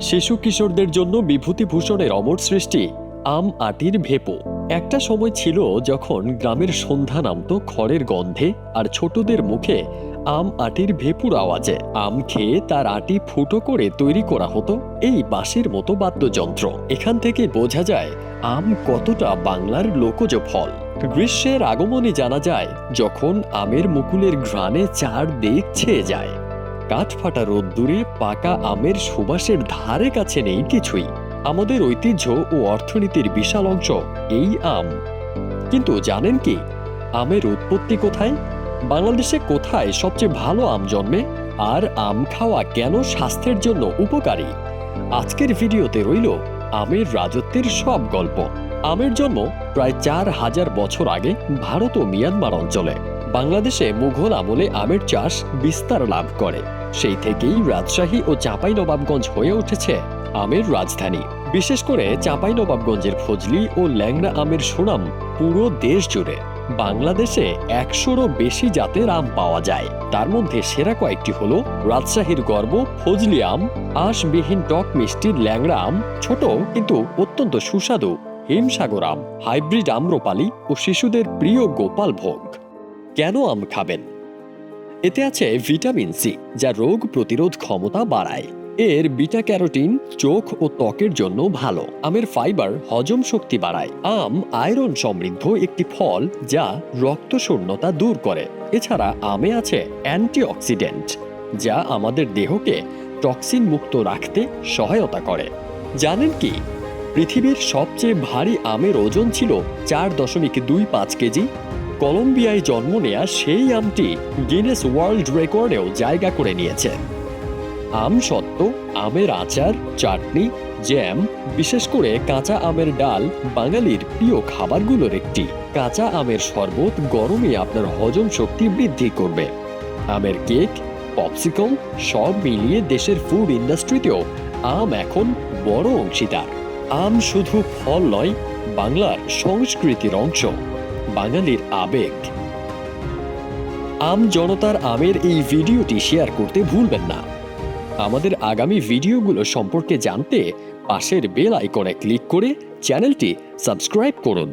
শিশু কিশোরদের জন্য বিভূতিভূষণের অমর সৃষ্টি, আম আটির ভেপো। একটা সময় ছিল যখন গ্রামের সন্ধ্যা নামতো খড়ের গন্ধে আর ছোটদের মুখে আম আটির ভেপুর আওয়াজে। আম খেয়ে তার আটি ফুটো করে তৈরি করা হতো এই বাঁশের মতো বাদ্যযন্ত্র। এখান থেকে বোঝা যায়, আম কতটা বাংলার লোকজ ফল। গ্রীষ্মের আগমনে জানা যায়, যখন আমের মুকুলের ঘ্রাণে চার দিক ছেয়ে যায়। কাঠফাটা রোদ্দুরে পাকা আমের সুবাসের ধারে কাছে নেই কিছুই। আমাদের ঐতিহ্য ও অর্থনীতির বিশাল অংশ এই আম। কিন্তু জানেন কি, আমের উৎপত্তি কোথায়? বাংলাদেশে কোথায় সবচেয়ে ভালো আম জন্মে? আর আম খাওয়া কেন স্বাস্থ্যের জন্য উপকারী? আজকের ভিডিওতে রইল আমের রাজত্বের সব গল্প। আমের জন্ম প্রায় চার হাজার বছর আগে ভারত ও মিয়ানমার অঞ্চলে। বাংলাদেশে মুঘল আমলে আমের চাষ বিস্তার লাভ করে। সেই থেকেই রাজশাহী ও চাঁপাইনবাবগঞ্জ হয়ে উঠেছে আমের রাজধানী। বিশেষ করে চাঁপাইনবাবগঞ্জের ফজলি ও ল্যাংড়া আমের সুনাম পুরো দেশ জুড়ে। বাংলাদেশে একশোরও বেশি জাতের আম পাওয়া যায়। তার মধ্যে সেরা কয়েকটি হল রাজশাহীর গর্ব ফজলি আম, আঁশবিহীন টক মিষ্টি ল্যাংড়া আম, ছোট কিন্তু অত্যন্ত সুস্বাদু হিমসাগর আম, হাইব্রিড আম্রপালি ও শিশুদের প্রিয় গোপাল ভোগ। কেন আম খাবেন? এতে আছে ভিটামিন সি, যা রোগ প্রতিরোধ ক্ষমতা বাড়ায়। এর বিটা ক্যারোটিন চোখ ও ত্বকের জন্য ভালো। আমের ফাইবার হজম শক্তি বাড়ায়। আম আয়রন সমৃদ্ধ একটি ফল যা রক্ত শূন্যতা দূর করে। এছাড়া আমে আছে অ্যান্টিঅক্সিডেন্ট, যা আমাদের দেহকে টক্সিন মুক্ত রাখতে সহায়তা করে। জানেন কি? পৃথিবীর সবচেয়ে ভারী আমের ওজন ছিল চার দশমিক দুই পাঁচ কেজি। কলম্বিয়ায় জন্ম নেয়া সেই আমটি গিনেস ওয়ার্ল্ড রেকর্ডেও জায়গা করে নিয়েছে। আম সত্ত্ব, আমের আচার, চাটনি জ্যাম বিশেষ করে কাঁচা আমের ডাল বাঙালির প্রিয় খাবারগুলোর একটি। কাঁচা আমের শরবত গরমে আপনার হজম শক্তি বৃদ্ধি করবে। আমের কেক পপসিকল সব মিলিয়ে দেশের ফুড ইন্ডাস্ট্রিতেও আম এখন বড় অংশীদার। আম শুধু ফল নয়, বাংলার সংস্কৃতির অংশ। বাঙালির আবেগ। আম জনতার আমের এই ভিডিওটি শেয়ার করতে ভুলবেন না। আমাদের আগামী ভিডিওগুলো সম্পর্কে জানতে পাশের বেল আইকনে ক্লিক করে চ্যানেলটি সাবস্ক্রাইব করুন।